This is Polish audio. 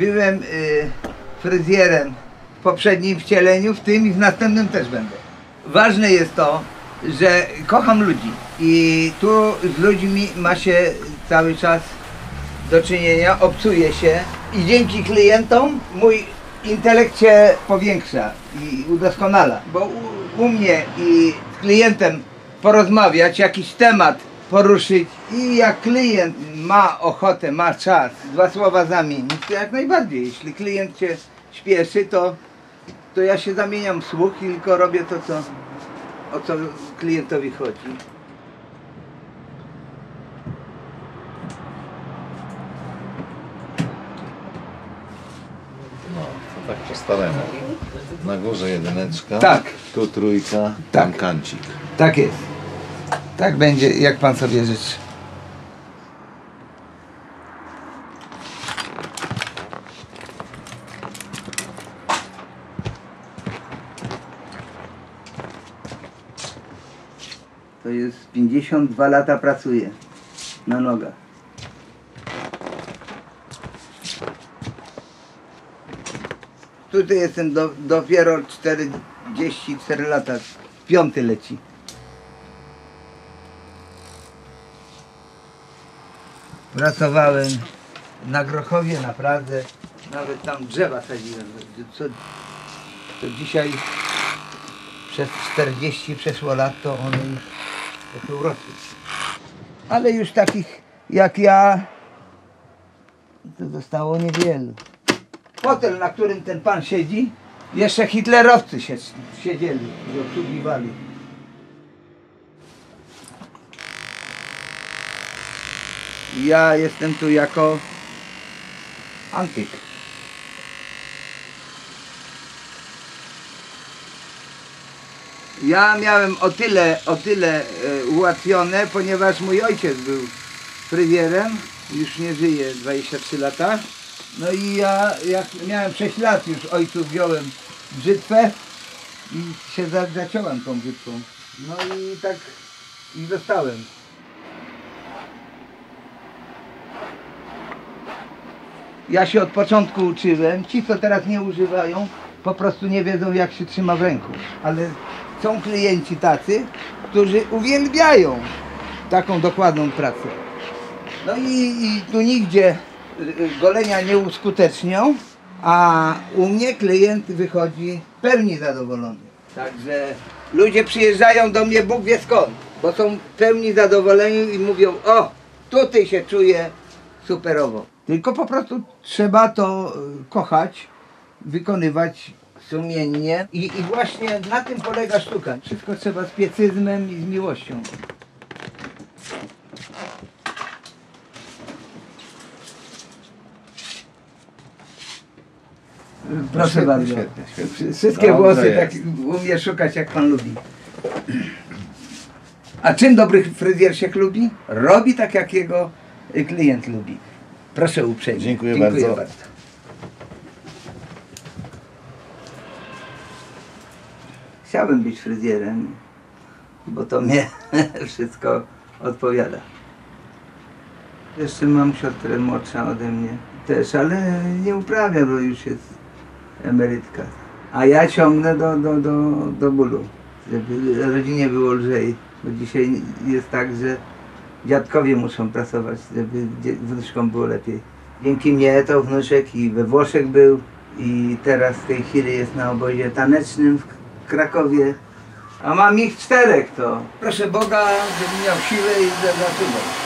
byłem y, fryzjerem w poprzednim wcieleniu, w tym i w następnym też będę. Ważne jest to, że kocham ludzi i tu z ludźmi ma się cały czas do czynienia, obcuje się i dzięki klientom mój intelekt się powiększa i udoskonala, bo u, u mnie i z klientem porozmawiać, jakiś temat poruszyć i jak klient ma ochotę, ma czas, dwa słowa zamienić, to jak najbardziej. Jeśli klient się śpieszy, to, to ja się zamieniam w słuch i tylko robię to, co, o co klientowi chodzi. No, to tak po staremu. Na górze jedyneczka. Tak. Tu trójka, Tak. tam kancik. Tak jest. Tak będzie, jak pan sobie życzy. To jest 52 lata pracuję na nogach. Tutaj jestem do, dopiero 44 lata. Piąty leci. Pracowałem na Grochowie, na Pradze. Nawet tam drzewa sadziłem. Co, to dzisiaj przez 40 przeszło lat to one już trochę urosły. Ale już takich jak ja to zostało niewielu. Hotel, na którym ten pan siedzi, jeszcze hitlerowcy siedzieli i obsługiwali. Ja jestem tu jako antyk. Ja miałem o tyle, o tyle e, ułatwione, ponieważ mój ojciec był fryzjerem, już nie żyje 23 lata. No i ja jak miałem 6 lat już ojcu wziąłem brzytwę i się za- zaciąłem tą brzytwą. No i tak i dostałem. Ja się od początku uczyłem. Ci, co teraz nie używają, po prostu nie wiedzą, jak się trzyma w ręku. Ale są klienci tacy, którzy uwielbiają taką dokładną pracę. No i, i tu nigdzie y, golenia nie uskutecznią, a u mnie klient wychodzi w pełni zadowolony. Także ludzie przyjeżdżają do mnie Bóg wie skąd, bo są w pełni zadowoleni i mówią, o, tutaj się czuję superowo. Tylko po prostu trzeba to y, kochać, wykonywać sumiennie i, i właśnie na tym polega sztuka. Wszystko trzeba z piecyzmem i z miłością. Proszę Świetnie, bardzo. świetnie, świetnie. Wszystkie Dobrze włosy jest. tak umie szukać jak pan lubi. A czym dobry fryzjer się lubi? Robi tak jak jego klient lubi. Proszę uprzejmie. Dziękuję bardzo. Chciałbym być fryzjerem, bo to mnie wszystko odpowiada. Jeszcze mam siostrę młodsza ode mnie też, ale nie uprawia, bo już jest emerytka. A ja ciągnę do, do, do, do bólu, żeby rodzinie było lżej. Bo dzisiaj jest tak, że dziadkowie muszą pracować, żeby wnuczkom było lepiej. Dzięki mnie to wnuczek i we Włoszech był i teraz w tej chwili jest na obozie tanecznym w Krakowie. A mam ich czterech to. Proszę Boga, żeby miał siłę i za- zaczynał.